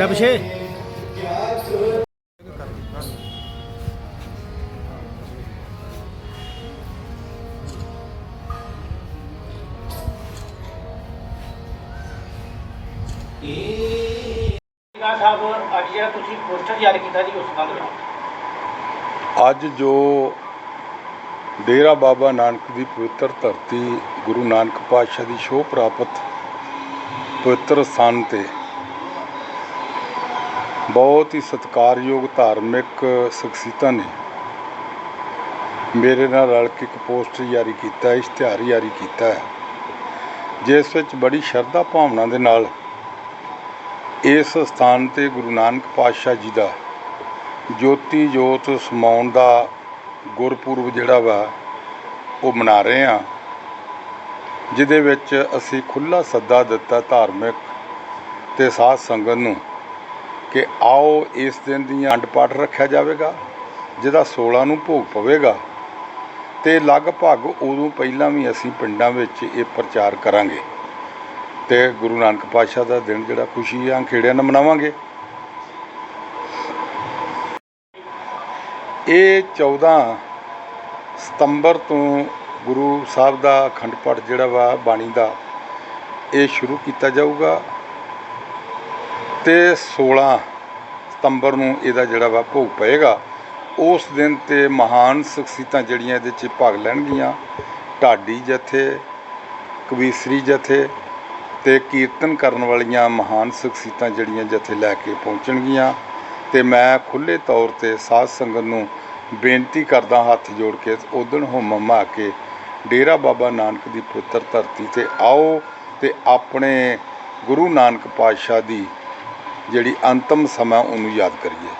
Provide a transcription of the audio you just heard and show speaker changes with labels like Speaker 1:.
Speaker 1: ਰਬਸ਼ੇ। ਜਗ ਤੁਸੀਂ ਪੋਸਟਰ ਜਾਰੀ ਕੀਤਾ ਜੀ ਉਸ ਸੰਬੰਧ ਵਿੱਚ।
Speaker 2: ਅੱਜ ਜੋ ਡੇਰਾ ਬਾਬਾ ਨਾਨਕ ਦੀ ਪਵਿੱਤਰ ਧਰਤੀ ਗੁਰੂ ਨਾਨਕ ਪਾਤਸ਼ਾਹ ਦੀ ਸ਼ੋਅ ਪ੍ਰਾਪਤ ਪਵਿੱਤਰ ਸਥਾਨ ਤੇ। ਬਹੁਤ ਹੀ ਸਤਿਕਾਰਯੋਗ ਧਾਰਮਿਕ ਸ਼ਖਸੀਅਤਾਂ ਨੇ। ਮੇਰੇ ਨਾਲ ਰਲ ਕੇ ਇੱਕ ਪੋਸਟਰ ਜਾਰੀ ਕੀਤਾ ਇਸ਼ਤਿਹਾਰ ਜਾਰੀ ਕੀਤਾ ਹੈ। ਜਿਸ ਵਿੱਚ ਬੜੀ ਸ਼ਰਧਾ ਭਾਵਨਾ ਦੇ ਨਾਲ ਇਸ ਸਥਾਨ ਤੇ ਗੁਰੂ ਨਾਨਕ ਪਾਤਸ਼ਾਹ ਜੀ ਦਾ ਜੋਤੀ ਜੋਤ ਸਮਾਉਣ ਦਾ ਗੁਰਪੁਰਬ ਜਿਹੜਾ ਵਾ, ਉਹ ਮਨਾ ਰਹੇ ਆ ਜਿਹਦੇ ਵਿੱਚ ਅਸੀਂ ਖੁੱਲਾ ਸੱਦਾ ਦਿੱਤਾ ਧਾਰਮਿਕ ਤੇ ਸਾਧ ਸੰਗਤ ਨੂੰ ਕਿ ਆਓ ਇਸ ਦਿਨ ਦੀਆਂ ਅੰਡ ਪਾਠ ਰੱਖਿਆ ਜਾਵੇਗਾ, ਜਿਹਦਾ 16 ਨੂੰ ਭੋਗ ਪਵੇਗਾ ਤੇ ਲਗਭਗ ਉਦੋਂ ਪਹਿਲਾਂ ਵੀ ਅਸੀਂ ਪਿੰਡਾਂ ਵਿੱਚ ਇਹ ਪ੍ਰਚਾਰ ਕਰਾਂਗੇ। ਤੇ ਗੁਰੂ ਨਾਨਕ ਪਾਤਸ਼ਾਹ ਦਾ ਦਿਨ ਜਿਹੜਾ ਖੁਸ਼ੀ ਖੁਸ਼ੀਆਂ ਖੇੜਿਆਂ ਨਾਲ ਮਨਾਵਾਂਗੇ। ਇਹ 14 ਸਤੰਬਰ ਤੋਂ ਗੁਰੂ ਸਾਹਿਬ ਦਾ ਅਖੰਡ ਪਾਠ ਜਿਹੜਾ ਵਾ, ਬਾਣੀ ਦਾ, ਇਹ ਸ਼ੁਰੂ ਕੀਤਾ ਜਾਊਗਾ। ਤੇ 16 ਸਤੰਬਰ ਨੂੰ ਇਹਦਾ ਜਿਹੜਾ ਵਾ ਭੋਗ ਪਏਗਾ। ਉਸ ਦਿਨ ਤੇ ਮਹਾਨ ਸ਼ਖਸੀਅਤਾਂ ਜਿਹੜੀਆਂ ਇਹਦੇ 'ਚ ਭਾਗ ਲੈਣਗੀਆਂ। ਢਾਡੀ ਜਥੇ, ਕਵੀਸਰੀ ਜਥੇ ਤੇ ਕੀਰਤਨ ਕਰਨ ਵਾਲੀਆਂ ਮਹਾਨ ਸ਼ਖਸੀਅਤਾਂ ਜਿਹੜੀਆਂ ਜਥੇ ਲੈ ਕੇ ਪਹੁੰਚਣਗੀਆਂ। ਤੇ ਮੈਂ ਖੁੱਲੇ ਤੌਰ ਤੇ ਸਾਧ ਸੰਗਤ ਨੂੰ ਬੇਨਤੀ ਕਰਦਾ ਹੱਥ ਜੋੜ ਕੇ ਉਦਣ ਹੋਮ ਮਾ ਕੇ, ਡੇਰਾ ਬਾਬਾ ਨਾਨਕ ਦੀ ਪੁੱਤਰ ਧਰਤੀ ਤੇ ਆਓ ਤੇ ਆਪਣੇ ਗੁਰੂ ਨਾਨਕ ਪਾਤਸ਼ਾਹ ਦੀ ਜਿਹੜੀ ਅੰਤਮ ਸਮਾਂ ਉਹਨੂੰ ਯਾਦ ਕਰੀਏ।